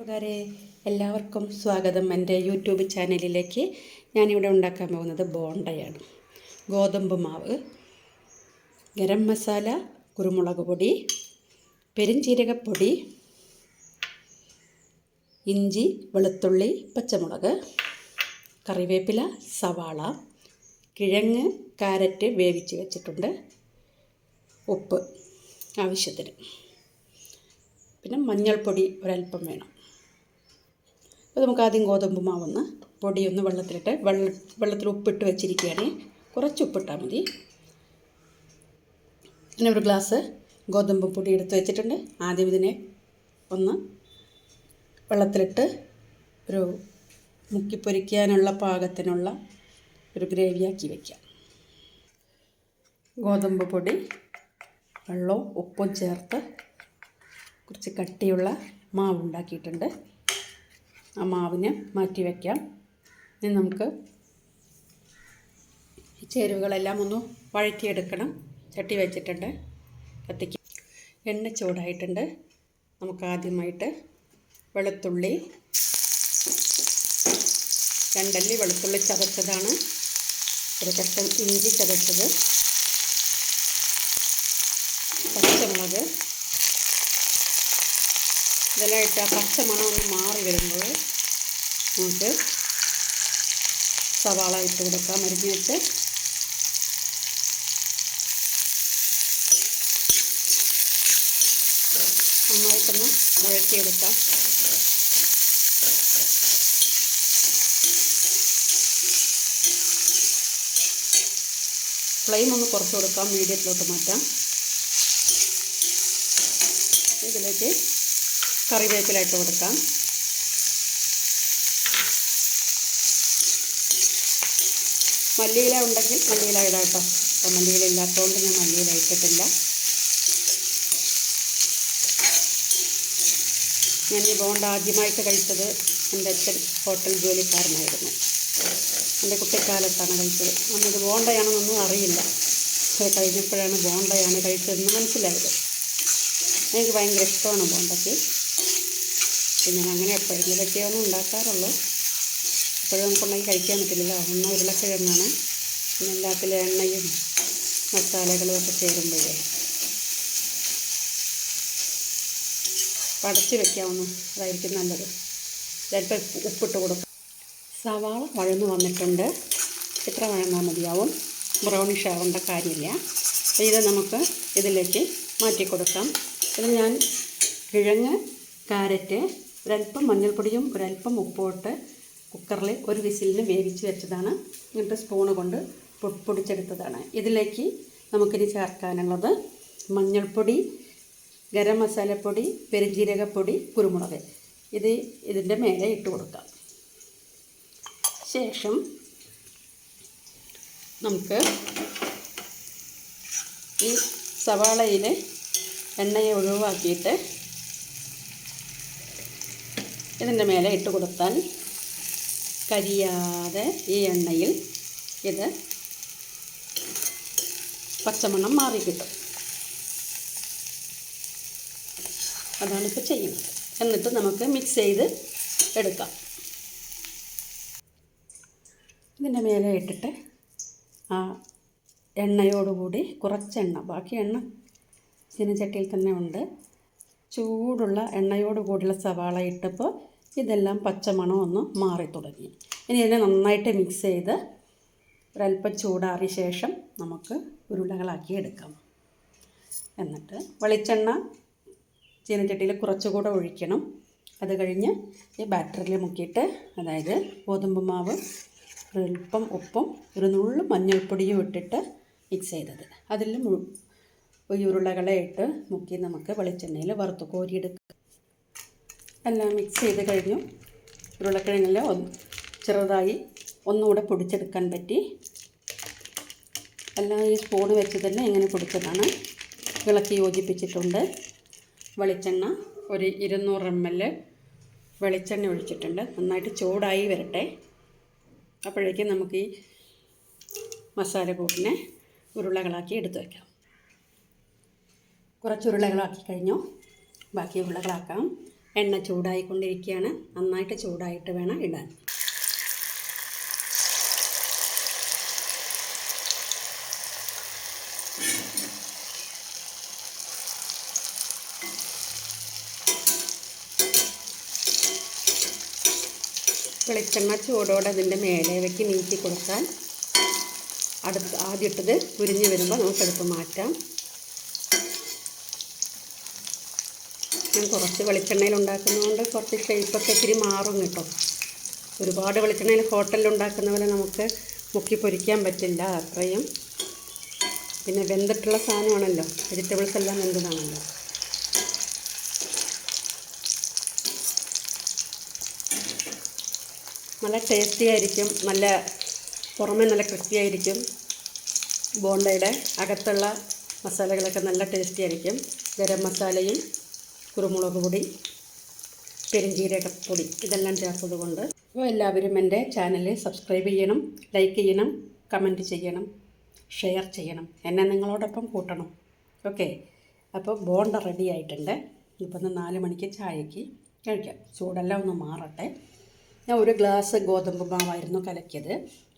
കൂട്ടുകാരെ എല്ലാവർക്കും സ്വാഗതം. എന്റെ യൂട്യൂബ് ചാനലിലേക്ക് ഞാനിവിടെ ഉണ്ടാക്കാൻ പോകുന്നത് ബോണ്ടയാണ്. ഗോതമ്പ് മാവ് ഗരം മസാല കുരുമുളക് പൊടി പെരിഞ്ചീരകപ്പൊടി ഇഞ്ചി വെളുത്തുള്ളി പച്ചമുളക് കറിവേപ്പില സവാള കിഴങ്ങ് കാരറ്റ് വേവിച്ച് വെച്ചിട്ടുണ്ട്. ഉപ്പ് ആവശ്യത്തിന്. പിന്നെ മഞ്ഞൾപ്പൊടി ഒരല്പം വേണം. അപ്പോൾ നമുക്ക് ആദ്യം ഗോതമ്പ് മാവൊന്ന് പൊടിയൊന്ന് വെള്ളത്തിലിട്ട് വെള്ള വെള്ളത്തിൽ ഉപ്പിട്ട് വെച്ചിരിക്കുകയാണ്. കുറച്ച് ഉപ്പിട്ടാൽ മതി. പിന്നെ ഒരു ഗ്ലാസ് ഗോതമ്പ് പൊടി എടുത്ത് വെച്ചിട്ടുണ്ട്. ആദ്യം ഇതിനെ ഒന്ന് വെള്ളത്തിലിട്ട് ഒരു മുക്കിപ്പൊരിക്കാനുള്ള പാകത്തിനുള്ള ഒരു ഗ്രേവിയാക്കി വയ്ക്കാം ഗോതമ്പ് പൊടി വെള്ളവും ഉപ്പും ചേർത്ത് കുറച്ച് കട്ടിയുള്ള മാവ് ഉണ്ടാക്കിയിട്ടുണ്ട്. ആ മാവിന് മാറ്റി വയ്ക്കാം ഇനി നമുക്ക് ചേരുവകളെല്ലാം ഒന്ന് വഴറ്റിയെടുക്കണം. ചട്ടി വെച്ചിട്ടുണ്ട്. കത്തിക്ക് എണ്ണ ചൂടായിട്ടുണ്ട്. നമുക്ക് ആദ്യമായിട്ട് വെളുത്തുള്ളി രണ്ടല്ലി വെളുത്തുള്ളി ചതച്ചതാണ്. ഒരു കഷ്ണം ഇഞ്ചി ചതച്ചത്. പച്ചമുളക് ഇതെല്ലാം ഇട്ട് ആ പച്ചമണം ഒന്ന് മാറി വരുമ്പോൾ നമുക്ക് സവാള ഇട്ട് കൊടുക്കാം മരുന്നിട്ട് നന്നായിട്ടൊന്ന് മുഴക്കിയെടുക്കാം ഫ്ലെയിം ഒന്ന് കുറച്ച് കൊടുക്കാം മീഡിയത്തിലോട്ട് മാറ്റാം. ഇതിലേക്ക് കറിവേപ്പില ഇട്ട് കൊടുക്കാം. മല്ലിയില ഉണ്ടെങ്കിൽ മല്ലിയില ഇടാം കേട്ടോ അപ്പം മല്ലിയില ഇല്ലാത്തതുകൊണ്ട് ഞാൻ മല്ലിയില ഇട്ടിട്ടില്ല. ഞാൻ ഈ ബോണ്ട് ആദ്യമായിട്ട് കഴിച്ചത് എന്റെ അച്ഛൻ ഹോട്ടൽ ജോലിക്കാരനായിരുന്നു. എന്റെ കുട്ടിക്കാലത്താണ് കഴിച്ചത്. അന്നത് ബോണ്ടയാണെന്നൊന്നും അറിയില്ല. അത് കഴിഞ്ഞപ്പോഴാണ് ബോണ്ടയാണ് കഴിച്ചതെന്ന് മനസ്സിലായത്. എനിക്ക് ഭയങ്കര ഇഷ്ടമാണ് ബോണ്ടയ്ക്ക്. ഞാൻ അങ്ങനെ എപ്പോഴെങ്കിലൊക്കെ ഒന്നും ഉണ്ടാക്കാറുള്ളൂ. എപ്പോഴും നമുക്കുണ്ടെങ്കിൽ കഴിക്കാൻ പറ്റില്ലല്ലോ. ഒന്ന് ഉരുളക്കിഴങ്ങാണ്. പിന്നെ എല്ലാത്തിലും എണ്ണയും മസാലകളും ഒക്കെ ചേരുമ്പോഴേ. പടച്ച് വെക്കാവുന്നു അതായിരിക്കും നല്ലത്. ചിലപ്പോൾ ഉപ്പിട്ട് കൊടുക്കും. സവാള വഴന്ന് വന്നിട്ടുണ്ട്. ഇത്ര വഴന്നാൽ മതിയാവും? ബ്രൗണിഷ് ആവേണ്ട കാര്യമില്ല. അപ്പോൾ ഇത് നമുക്ക് ഇതിലേക്ക് മാറ്റി കൊടുക്കാം ഇത് ഞാൻ കിഴങ്ങ് കാരറ്റ് ഒരല്പം മഞ്ഞൾപ്പൊടിയും ഒരല്പം ഉപ്പും ഇട്ട് കുക്കറിൽ ഒരു വിസിലിന് വേവിച്ച് വെച്ചതാണ്. എന്നിട്ട് സ്പൂണ് കൊണ്ട് പൊടിച്ചെടുത്തതാണ്. ഇതിലേക്ക് നമുക്കിനി ചേർക്കാനുള്ളത് മഞ്ഞൾപ്പൊടി ഗരം മസാലപ്പൊടി പെരുംജീരകപ്പൊടി കുരുമുളക്. ഇത് ഇതിന്റെ മേലെ ഇട്ട് കൊടുക്കാം. ശേഷം നമുക്ക് ഈ സവാളയിൽ എണ്ണയെ ഒഴിവാക്കിയിട്ട് ഇതിന്റെ മേലെ ഇട്ട് കൊടുത്താൽ കരിയാതെ ഈ എണ്ണയിൽ ഇത് പച്ചമണം മാറി കിട്ടും. അതാണ് ഇപ്പോൾ ചെയ്യുന്നത്. എന്നിട്ട് നമുക്ക് മിക്സ് ചെയ്ത് എടുക്കാം. ഇതിന്റെ മേലെ ഇട്ടിട്ട് ആ എണ്ണയോടുകൂടി കുറച്ച് എണ്ണ. ബാക്കി എണ്ണ ചീനച്ചട്ടിയിൽ തന്നെ ഉണ്ട്. ചൂടുള്ള എണ്ണയോട് കൂടിയുള്ള സവാള ഇട്ടപ്പോൾ ഇതെല്ലാം പച്ചമണം ഒന്ന് മാറി തുടങ്ങി. ഇനി ഇതിനെ നന്നായിട്ട് മിക്സ് ചെയ്ത് ഒരല്പം ചൂടാറിയ ശേഷം നമുക്ക് ഉരുളകളാക്കി എടുക്കാം. എന്നിട്ട് വെളിച്ചെണ്ണ ചീനച്ചട്ടിയിൽ കുറച്ചുകൂടെ ഒഴിക്കണം. അത് കഴിഞ്ഞ് ഈ ബാറ്ററിൽ മുക്കിയിട്ട് അതായത് ഗോതമ്പ് മാവ് ഒരൽപ്പം ഉപ്പും ഒരു നുള്ളു മഞ്ഞൾപ്പൊടിയും ഇട്ടിട്ട് മിക്സ് ചെയ്തത്. അതിൽ ഈ ഉരുളകളെ ഇട്ട് മുക്കി നമുക്ക് വെളിച്ചെണ്ണയിൽ വറുത്ത് കോരിയെടുക്കുക എല്ലാം മിക്സ് ചെയ്ത് കഴിഞ്ഞു. ഉരുളക്കിഴങ്ങിൽ ഒന്ന് ചെറുതായി ഒന്നുകൂടെ പൊടിച്ചെടുക്കാൻ പറ്റി. എല്ലാം ഈ സ്പൂൺ വെച്ച് തന്നെ ഇങ്ങനെ പൊടിച്ചതാണ്. ഇളക്കി യോജിപ്പിച്ചിട്ടുണ്ട്. വെളിച്ചെണ്ണ ഒരു ഇരുന്നൂറ് എം എൽ വെളിച്ചെണ്ണ ഒഴിച്ചിട്ടുണ്ട്. നന്നായിട്ട് ചൂടായി വരട്ടെ. അപ്പോഴേക്കും നമുക്ക് ഈ മസാല കൂട്ടിനെ ഉരുളകളാക്കി എടുത്ത് വയ്ക്കാം കുറച്ച് ഉരുളകളാക്കി കഴിഞ്ഞു. ബാക്കി ഉരുളകളാക്കാം. എണ്ണ ചൂടായിക്കൊണ്ടിരിക്കുകയാണ്. നന്നായിട്ട് ചൂടായിട്ട് വേണം ഇടാൻ. വെളിച്ചെണ്ണ ചൂടോടെ അതിന്റെ മേലേവയ്ക്ക് നീക്കി കൊടുത്താൽ അടുത്ത് ആദ്യം ഇട്ടത് ഉരിഞ്ഞ് വരുമ്പോൾ നമുക്കെടുത്ത് മാറ്റാം. ഞാൻ കുറച്ച് വെളിച്ചെണ്ണയിൽ ഉണ്ടാക്കുന്നതുകൊണ്ട് കുറച്ച് ഷേപ്പൊക്കെ ഇത്തിരി മാറും കേട്ടോ. ഒരുപാട് വെളിച്ചെണ്ണയിൽ ഹോട്ടലിൽ ഉണ്ടാക്കുന്ന പോലെ നമുക്ക് മുക്കി പൊരിക്കാൻ പറ്റില്ല അത്രയും. പിന്നെ വെന്തിട്ടുള്ള സാധനമാണല്ലോ വെജിറ്റബിൾസ് എല്ലാം വെന്തതാണല്ലോ. നല്ല ടേസ്റ്റി ആയിരിക്കും നല്ല പുറമെ നല്ല ക്രിസ്പി ആയിരിക്കും. ബോണ്ടയുടെ അകത്തുള്ള മസാലകളൊക്കെ നല്ല ടേസ്റ്റി ആയിരിക്കും. ഗരം മസാലയും കുരുമുളക് പൊടി പെരുംജീരകപ്പൊടി ഇതെല്ലാം ചേർത്തത് കൊണ്ട് അപ്പോൾ എല്ലാവരും എന്റെ ചാനൽ സബ്സ്ക്രൈബ് ചെയ്യണം ലൈക്ക് ചെയ്യണം കമന്റ് ചെയ്യണം ഷെയർ ചെയ്യണം. എന്നെ നിങ്ങളോടൊപ്പം കൂട്ടണം. ഓക്കെ അപ്പോൾ ബോണ്ട റെഡി ആയിട്ടുണ്ട്. ഇപ്പം നാല് മണിക്ക് ചായക്ക് കഴിക്കാം. ചൂടെല്ലാം ഒന്ന് മാറട്ടെ. ഞാൻ ഒരു ഗ്ലാസ് ഗോതമ്പ് മാവായിരുന്നു കലക്കിയത്.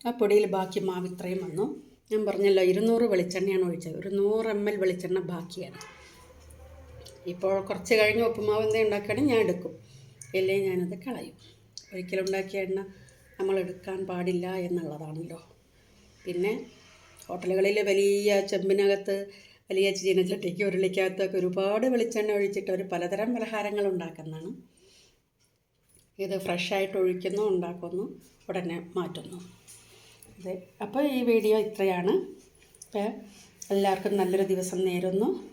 ആ പൊടിയിൽ ബാക്കി മാവ് ഇത്രയും വന്നു. ഞാൻ പറഞ്ഞല്ലോ ഇരുന്നൂറ് വെളിച്ചെണ്ണയാണ് ഒഴിച്ചത്. ഒരു നൂറ് എം എൽ വെളിച്ചെണ്ണ ബാക്കിയാണ്. ഇപ്പോൾ കുറച്ച് കഴിഞ്ഞ് ഉപ്പുമാവ് എന്തേ ഉണ്ടാക്കുകയാണെങ്കിൽ ഞാൻ എടുക്കും. ഇല്ലെങ്കിൽ ഞാനത് കളയും. ഒരിക്കലും ഉണ്ടാക്കിയ എണ്ണ നമ്മൾ എടുക്കാൻ പാടില്ല എന്നുള്ളതാണല്ലോ. പിന്നെ ഹോട്ടലുകളിൽ വലിയ ചെമ്പിനകത്ത് വലിയ ചീനച്ചട്ടിക്ക് ഉരുളിക്കകത്തൊക്കെ ഒരുപാട് വെളിച്ചെണ്ണ ഒഴിച്ചിട്ട് ഒരു പലതരം പലഹാരങ്ങൾ ഉണ്ടാക്കുന്നതാണ്. ഇത് ഫ്രഷായിട്ട് ഒഴിക്കുന്നു ഉണ്ടാക്കുന്നു ഉടനെ മാറ്റുന്നു. അതെ. അപ്പോൾ ഈ വീഡിയോ ഇത്രയാണ്. അപ്പോൾ എല്ലാവർക്കും നല്ലൊരു ദിവസം നേരുന്നു.